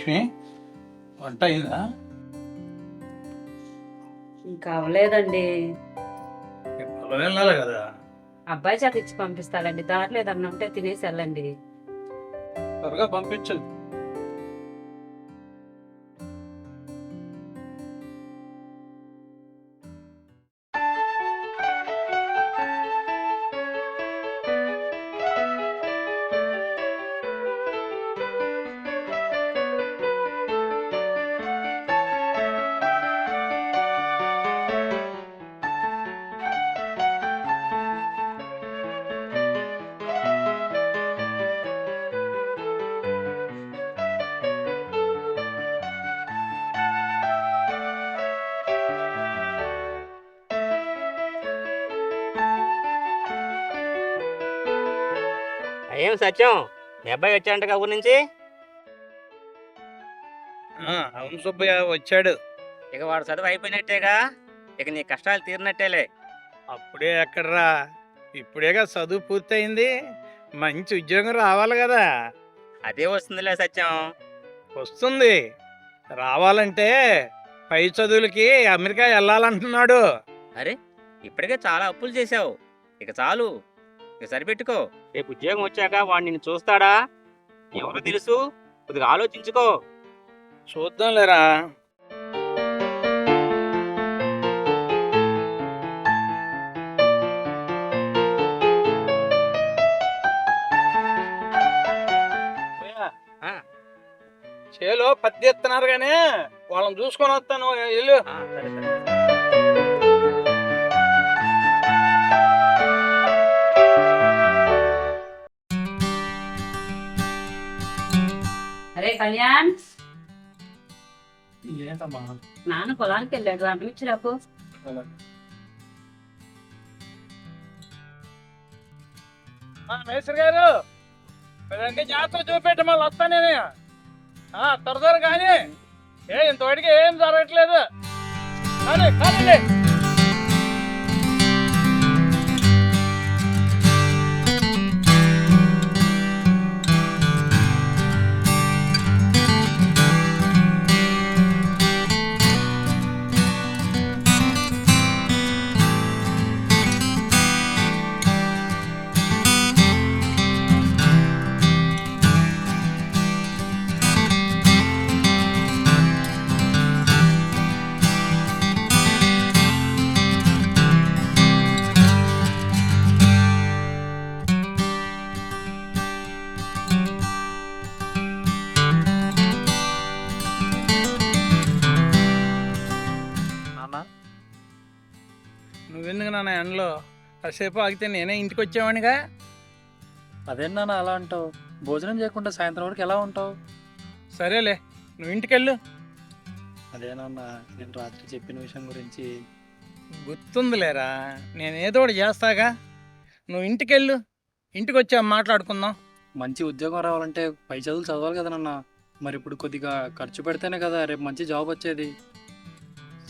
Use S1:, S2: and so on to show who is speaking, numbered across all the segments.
S1: లక్ష్మి వంట అయిందా?
S2: ఇంకా అవ్వలేదండి.
S1: పొలం వెళ్ళాలి కదా.
S2: అబ్బాయి చేత ఇచ్చి పంపిస్తానండి దాంట్లో ఏదన్నా ఉంటే తినేసి వెళ్ళండి.
S1: త్వరగా పంపించు
S3: ఏం సత్యం? మీ అబ్బాయి వచ్చాడంట ఊరి నుంచి?
S1: అవును సుబ్బయ్య వచ్చాడు.
S3: ఇక వాడు చదువు అయిపోయినట్టేగా. ఇక నీ కష్టాలు తీరినట్టేలే.
S1: అప్పుడే ఎక్కడరా? ఇప్పుడేగా చదువు పూర్తయింది. మంచి ఉద్యోగం రావాలి కదా.
S3: అదే వస్తుందిలే సత్యం.
S1: వస్తుంది. రావాలంటే పై చదువులకి అమెరికా వెళ్ళాలంటున్నాడు.
S3: అరే ఇప్పటికే చాలా అప్పులు చేసావు ఇక చాలు. ఇక సరిపెట్టుకో. రేపు ఉద్యోగం వచ్చాక వాడు నిన్ను చూస్తాడా? ఎవరు తెలుసు? కొద్దిగా ఆలోచించుకో.
S1: చూద్దాంలేరా.
S3: ఆ,
S1: చేలో పత్తి ఎత్తున్నారు కానీ వాళ్ళని చూసుకొని వస్తాను. వెళ్ళు.
S2: కళ్యాణ్? నాన్న పొలానికి వెళ్ళాడు ఇచ్చిరాకు
S1: మేస్త్రి గారు జాతర చూపెట్టి మళ్ళీ వస్తానే త్వర త్వర కానీ ఏ ఇంతవరకు ఏం జరగట్లేదు. కానీ కానీ నువ్వెందుకు నాన్న ఎండలో? కాసేపు ఆగితే నేనే ఇంటికి వచ్చేవాడిగా
S4: అదేనా అలా అంటావు? భోజనం చేయకుండా సాయంత్రం వరకు ఎలా ఉంటావు?
S1: సరేలే నువ్వు ఇంటికెళ్ళు.
S4: అదేనన్నా నేను రాత్రి చెప్పిన విషయం గురించి.
S1: గుర్తుందిలేరా నేను ఏదో ఒకటి చేస్తాగా. నువ్వు ఇంటికెళ్ళు ఇంటికి వచ్చా మాట్లాడుకుందాం.
S4: మంచి ఉద్యోగం రావాలంటే పై చదువులు చదవాలి కదా నాన్న. మరి ఇప్పుడు కొద్దిగా ఖర్చు పెడితేనే కదా రేపు మంచి జాబ్ వచ్చేది.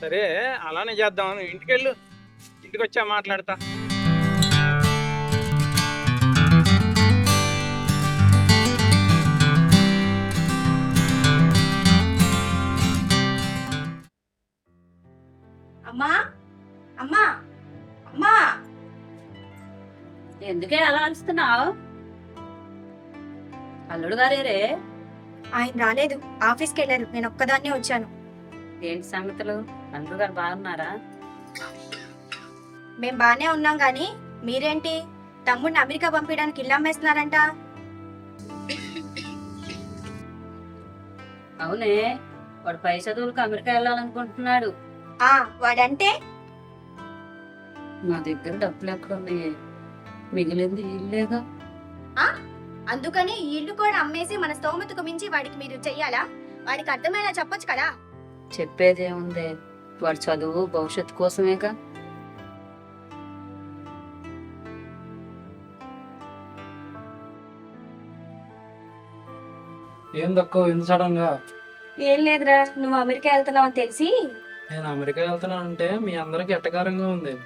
S1: సరే అలానే చేద్దాం. నువ్వు ఇంటికెళ్ళు. ఇంటికి వచ్చా మాట్లాడతా.
S5: అమ్మా అమ్మా అమ్మా.
S2: ఎందుకే అలా అరుస్తున్నావు? అల్లుడు గారేరే
S5: ఆయన రాలేదు ఆఫీస్కి వెళ్ళారు నేను ఒక్కదాన్నే వచ్చాను.
S2: ఏంటి సంగతులు? అల్లుడు గారు బాగున్నారా?
S5: మేం బానే ఉన్నాం గాని మీరేంటి? తమ్ముడిని అమెరికా పంపించడానికి ఇల్లు అమ్మేస్తున్నారంట.
S2: అవునే వాడు పై చదువులకు అమెరికా వెళ్ళాలనుకుంటున్నాడు.
S5: ఆ వాడంటే?
S2: నా దగ్గర డబ్బులు ఎక్కడ ఉన్నాయి మిగిలింది ఇల్లేగా?
S5: అందుకని ఈ ఇల్లు కూడా అమ్మేసి మన స్తోమతకు మించి వాడికి మీరు చెయ్యాలా? వాడికి అర్థమయ్యేలా చెప్పొచ్చు కదా.
S2: చెప్పేదేముంది? వాడి చదువు భవిష్యత్తు కోసమేగా?
S4: ఏం తక్కువ ఎందుకు సడన్గా?
S5: ఏం లేదురా నువ్వు అమెరికా వెళ్తున్నావు అని తెలిసి?
S4: నేను అమెరికా వెళ్తున్నానంటే మీ అందరికి ఎట్టకారంగా ఉంది?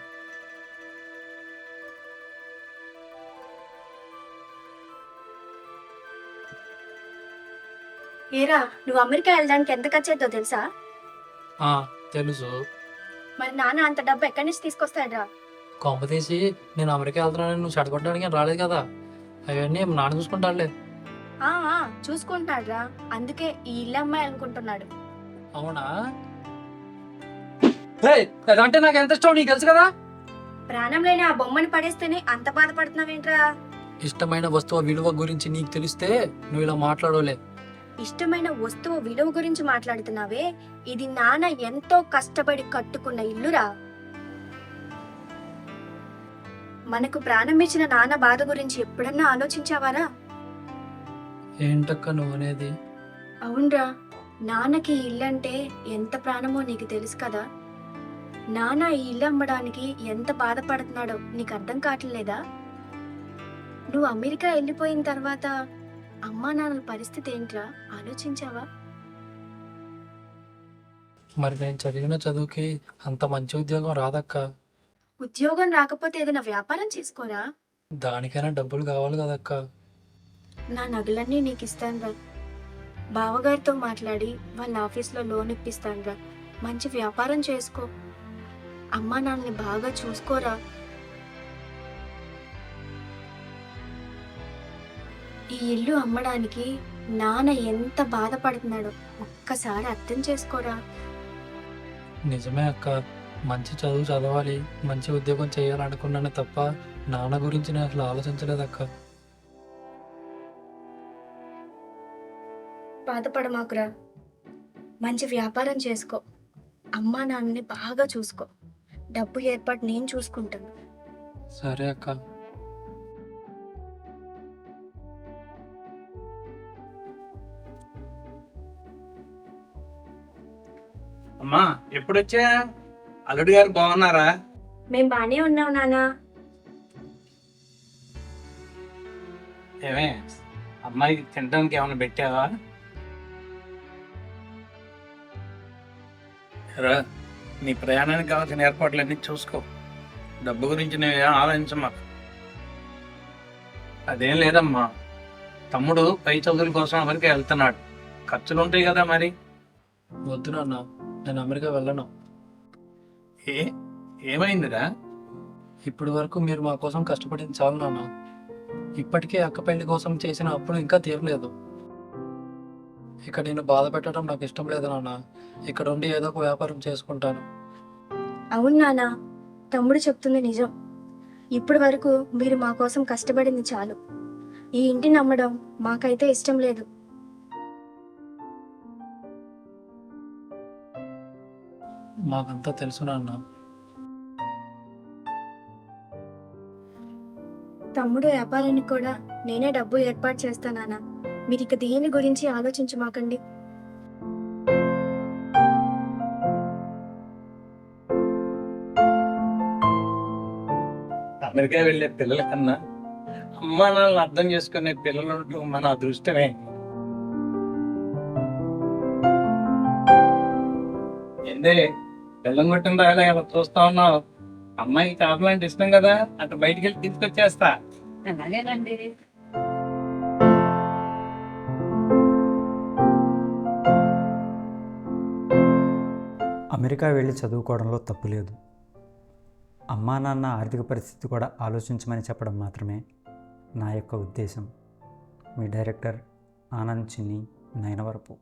S5: ఏరా నువ్వు అమెరికా వెళ్ళడానికి ఎంత ఖర్చు అవుతుందో తెలుసా?
S4: ఆ, తెలుసు.
S5: మరి నాన్న అంత డబ్బు ఎక్కడి నుంచి తీసుకొస్తాడ్రా?
S4: కొంప తీసి నేను అమెరికా వెళ్తున్నానని నువ్వు చెడగొట్టడానికి రాలేదు కదా? అవన్నీ మా నాన్న చూసుకుంటాడులే.
S5: చూసుకుంటాడ్రా. అందుకే ఈ ఇల్లు అమ్మాయి అనుకుంటున్నాడు.
S4: అవునా? అంటే నాకు ఎంత ఇష్టం నీకు తెలుసు కదా?
S5: ప్రాణం లేని ఆ బొమ్మని పడేస్తేనే అంత బాధపడుతున్నావేంట్రా?
S4: ఇష్టమైన వస్తువు విలువ గురించి నీకు తెలిస్తే నువ్వు ఇలా మాట్లాడలే.
S5: ఇష్టమైన వస్తువు విలువ గురించి మాట్లాడుతున్నావే? ఇది నాన్న ఎంతో కష్టపడి కట్టుకున్న ఇల్లురా. మనకు ప్రాణం ఇచ్చిన నాన్న బాధ గురించి ఎప్పుడన్నా ఆలోచించావారా?
S4: ఏంటక్క నువ్వు అనేది?
S5: అవునరా. నాన్నకి ఇల్లు అంటే ఎంత ప్రాణమో నీకు తెలుసు కదా. నాన్న ఈ ఇల్లు అమ్మడానికి ఎంత బాధపడుతున్నాడో నీకు అర్థం కావట్లేదా? నువ్వు అమెరికా వెళ్ళిపోయిన తర్వాత అమ్మా నాన్నల పరిస్థితి ఏంట్రా? ఆలోచించావా?
S4: మరి నేను చదివిన చదువుకి అంత మంచి ఉద్యోగం రాదక్క.
S5: ఉద్యోగం రాకపోతే ఏదైనా వ్యాపారం చేసుకోరా?
S4: దానికైనా డబ్బులు కావాలి కదక్క.
S5: నా నగలన్నీ నీకు ఇస్తానురా బావగారితో మాట్లాడి వాళ్ళ ఆఫీస్లో లోన్ ఇప్పిస్తానురా మంచి వ్యాపారం చేసుకో. అమ్మా నాన్నని బాగా చూసుకోరా. ఈ ఇల్లు అమ్మడానికి నాన్న ఎంత బాధపడుతున్నాడో ఒక్కసారి అర్థం చేసుకోరా.
S4: నిజమే అక్క. మంచి చదువు చదవాలి మంచి ఉద్యోగం చేయాలనుకున్నాను తప్ప నాన్న గురించి నేను అసలు ఆలోచించలేదు అక్క
S5: బాధపడమాకురా. మంచి వ్యాపారం చేసుకో. అమ్మా నాన్నని బాగా చూసుకో. డబ్బు ఏర్పాటు నేను చూసుకుంటాను.
S4: సరే అక్క.
S6: అమ్మా ఎప్పుడొచ్చా అల్లుడు గారు బాగున్నారా?
S5: మేము బానే ఉన్నాం నానా
S6: ఏమే అమ్మాయి తినడానికి ఏమైనా పెట్టావా? రా నీ ప్రయాణానికి కావాల్సిన ఏర్పాట్లన్నీ చూసుకో. డబ్బు గురించి నువ్వేం ఆలోచించమ్మా అదేం లేదమ్మా. తమ్ముడు పై చదువుల కోసం అమెరికా వెళ్తున్నాడు. ఖర్చులు ఉంటాయి కదా మరి.
S4: వద్దు నాన్న నేను అమెరికా వెళ్ళను.
S6: ఏ ఏమైందిరా?
S4: ఇప్పటి వరకు మీరు మా కోసం కష్టపడింది చాలు నాన్న. ఇప్పటికే అక్క పెళ్ళి కోసం చేసిన అప్పులు ఇంకా తీరలేదు. ఇక నేను బాధ పెట్టడం నాకు ఇష్టం లేదు నాన్న. ఇక్కడ ఉండి ఏదో ఒక వ్యాపారం చేసుకుంటాను.
S5: అవును నానా తమ్ముడు చెప్తుంది నిజం. ఇప్పటి వరకు మీరు మా కోసం కష్టపడింది చాలు. ఈ ఇంటిని నమ్మడం మాకైతే ఇష్టం లేదు.
S4: మాకంతా తెలుసు నాన్న.
S5: తమ్ముడు వ్యాపారానికి కూడా నేనే డబ్బు ఏర్పాటు చేస్తానా మీరు ఇక దేని గురించి ఆలోచించమాకండి?
S6: అమెరికా వెళ్ళే పిల్లల కన్నా అమ్మా నాన్నలు అర్థం చేసుకునే పిల్లలు మన అదృష్టమే. ఏందే బెల్లం కొట్టిన రాయలా ఇలా చూస్తా ఉన్నావు? అమ్మాయికి చాపలు అంటే ఇష్టం కదా అటు బయటికి వెళ్ళి తీసుకొచ్చేస్తా.
S2: అలాగేనండి.
S7: అమెరికా వెళ్ళి చదువుకోవడంలో తప్పు లేదు. అమ్మా నాన్న ఆర్థిక పరిస్థితి కూడా ఆలోచించమని చెప్పడం మాత్రమే నా యొక్క ఉద్దేశం. మీ డైరెక్టర్ ఆనంద్ చిన్ని నయనవరపు.